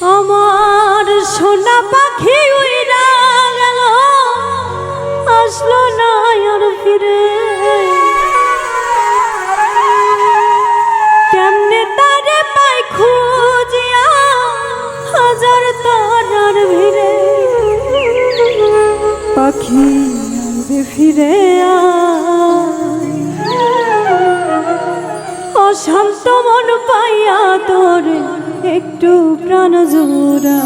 আমার সোনা পাখি উইরা গেল আসলো না আর ফিরে কেমনে তারে পাই খুঁজিয়া হাজার তারার ভিড়ে পাখি ফিরে আয়। অশান্ত মন পাইয়া তোর একটু প্রাণ জোড়া।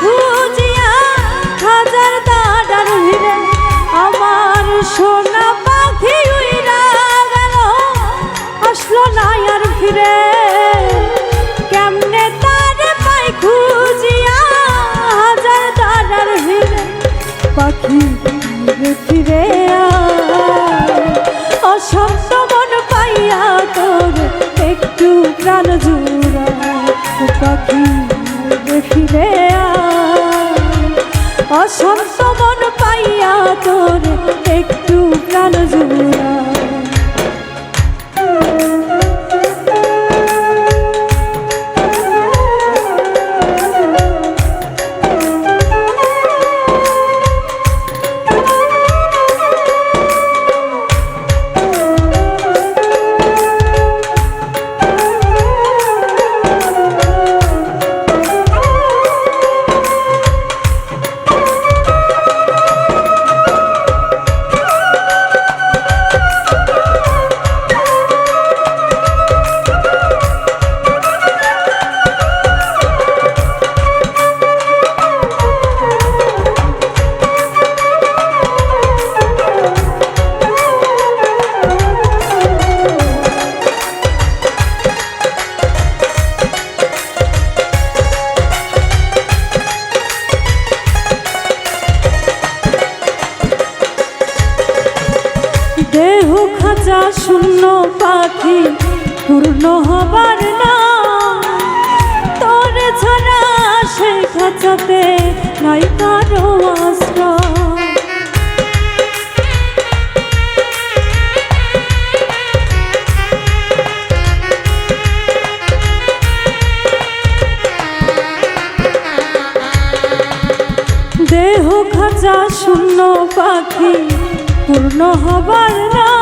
খুঁজিয়া হাজার দাদার ভিড়ে আমার সোনা পাখি উইরা গেল। আসলো না আর কেমনে তারে পাই খুঁজিয়া হাজার দাদার পাখি অশান্ত মন পাইয়া তোর একটু প্রাণ জুড়া খাঁচা শূন্য পাখি পূর্ণ হবার না। তোরে ছাড়া সে খাঁচাতে নাই কারও দেহ খাঁচা শূন্য পাখি পূর্ণ হবার না।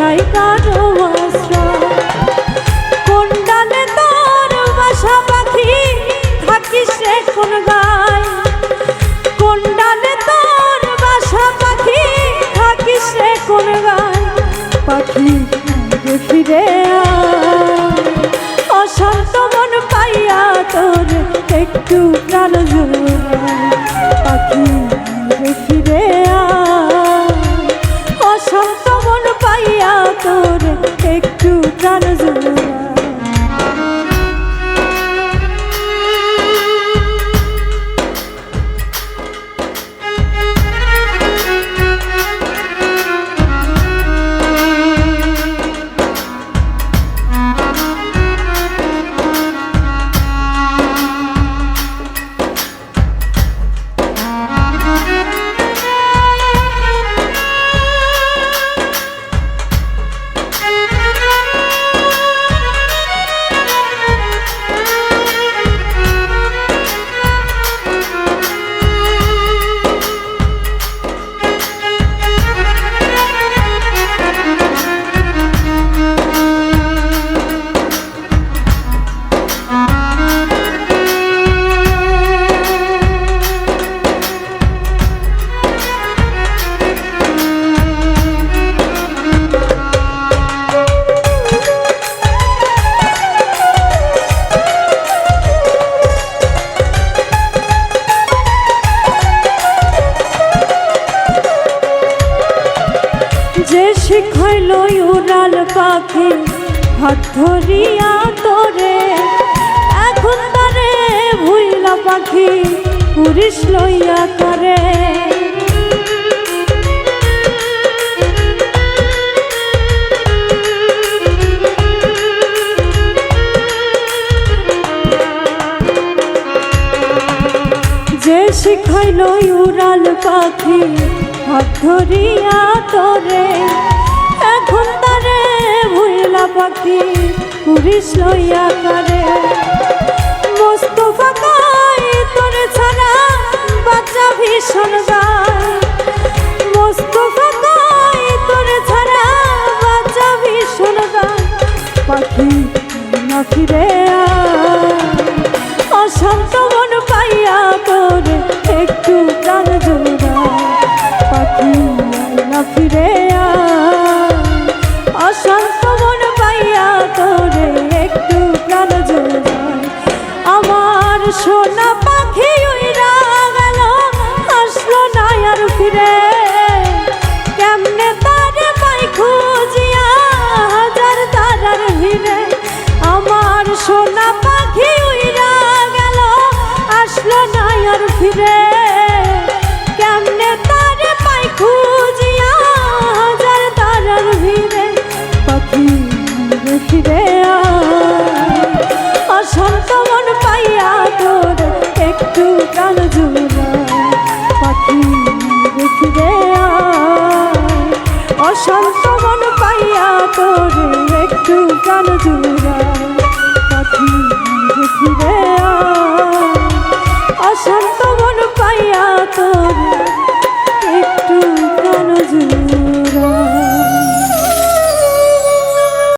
নাই কারও কোন ডালে তোর বাসা পাখি? থাকিস কোন গায়। কোন ডালে তোর বাসা পাখি? থাকিস কোন গায়। একটু প্রাণ জোড়ায়। যে শিখাইল উড়াল পাখি, হাত ধরিয়া তোরে। এখন তারে ভুইলা পাখি পুরিশ লইয়া তারে। যে শিখাইল উড়াল পাখি হাত ধরিয়া তোরে এখন তারে ভুইলা পাখি পুরিস লইয়া তারে। মোস্তফা no